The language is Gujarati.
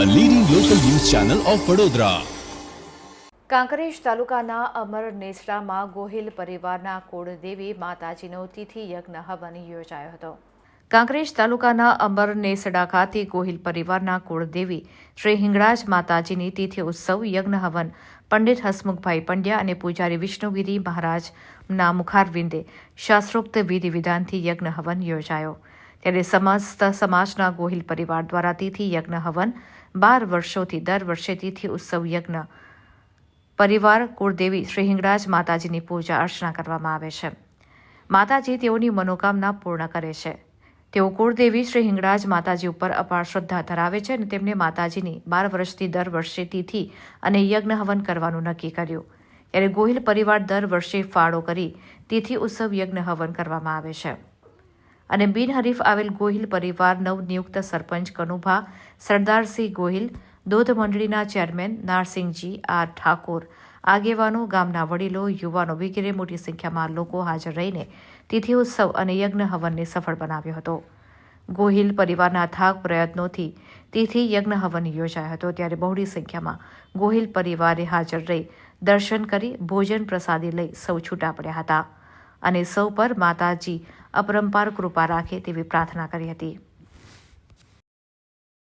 ચેનલ ઓફ વડોદરા કાંકરેજ તાલુકાના અમર નેસડામાં ગોહિલ પરિવારના કુળદેવી માતાજીનો તિથિ યજ્ઞ હવન યોજાયો હતો. કાંકરેજ તાલુકાના અમર નેસડા ખાતે ગોહિલ પરિવારના કુળદેવી શ્રી હિંગળાજ માતાજીની તિથિ ઉત્સવ યજ્ઞ હવન પંડિત હસમુખભાઈ પંડ્યા અને પૂજારી વિષ્ણુગીરી મહારાજના મુખારવિંદે શાસ્ત્રોક્ત વિધિ વિધાનથી યજ્ઞ હવન યોજાયો. ત્યારે સમસ્ત સમાજના ગોહિલ પરિવાર દ્વારા તિથિ યજ્ઞ હવન બાર વર્ષોથી દર વર્ષે તિથિ ઉત્સવ યજ્ઞ. પરિવાર કુળદેવી શ્રી હિંગળાજ માતાજીની પૂજા અર્ચના કરવામાં આવે છે. માતાજી તેઓની મનોકામના પૂર્ણ કરે છે. તેઓ કુળદેવી શ્રી હિંગળાજ માતાજી ઉપર અપાર શ્રદ્ધા ધરાવે છે અને તેમને માતાજીની બાર વર્ષથી દર વર્ષે તિથિ અને યજ્ઞ હવન કરવાનું નક્કી કર્યું. ત્યારે ગોહિલ પરિવાર દર વર્ષે ફાળો કરી તિથિ ઉત્સવ યજ્ઞ હવન કરવામાં આવે છે. અને બિનહરીફ આવેલ ગોહિલ પરિવાર નવનિયુક્ત સરપંચ કનુભા સરદારસિંહ ગોહિલ, દૂધ મંડળીના ચેરમેન નારસિંહજી આર ઠાકોર, આગેવાનો, ગામના વડીલો, યુવાનો વગેરે મોટી સંખ્યામાં લોકો હાજર રહીને તિથિ ઉત્સવ અને યજ્ઞ હવનને સફળ બનાવ્યો હતો. ગોહિલ પરિવારના થાક પ્રયત્નોથી તિથિ યજ્ઞ હવન યોજાયો હતો. ત્યારે બહોળી સંખ્યામાં ગોહિલ પરિવારે હાજર રહી દર્શન કરી, ભોજન પ્રસાદી લઈ સૌ છૂટા પડ્યા હતા અને સૌ પર માતાજી અપરંપાર કૃપા રાખે તેવી પ્રાર્થના કરી હતી.